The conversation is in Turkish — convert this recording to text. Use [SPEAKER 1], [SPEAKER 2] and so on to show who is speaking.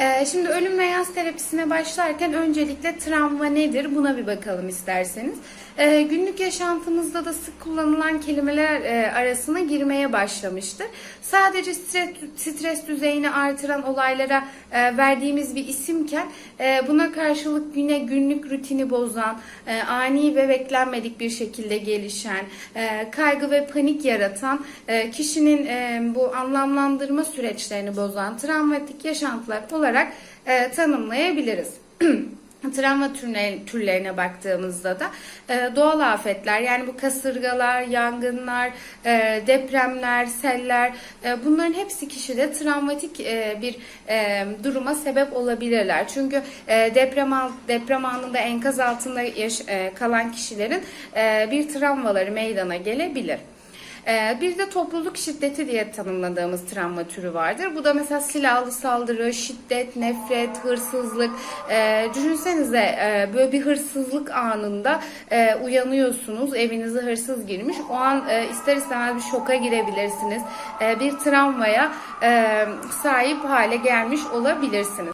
[SPEAKER 1] Ee, Şimdi ölüm ve yaz terapisine başlarken öncelikle travma nedir buna bir bakalım isterseniz. Ee, Günlük yaşantımızda da sık kullanılan kelimeler e, arasına girmeye başlamıştır. Sadece stres, stres düzeyini artıran olaylara e, verdiğimiz bir isimken e, buna karşılık güne günlük rutini bozan, ani ve beklenmedik bir şekilde gelişen, kaygı ve panik yaratan, kişinin bu anlamlandırma süreçlerini bozan travmatik yaşantılar olarak e, tanımlayabiliriz. Travma türlerine baktığımızda da e, doğal afetler yani bu kasırgalar, yangınlar, e, depremler, seller e, bunların hepsi kişide travmatik e, bir e, duruma sebep olabilirler. Çünkü e, deprem deprem anında enkaz altında yaş- e, kalan kişilerin e, bir travmaları meydana gelebilir. Ee, Bir de topluluk şiddeti diye tanımladığımız travma türü vardır. Bu da mesela silahlı saldırı, şiddet, nefret, hırsızlık. Ee, düşünsenize e, böyle bir hırsızlık anında e, uyanıyorsunuz, evinize hırsız girmiş. O an e, ister istemez bir şoka girebilirsiniz. Bir travmaya sahip hale gelmiş olabilirsiniz.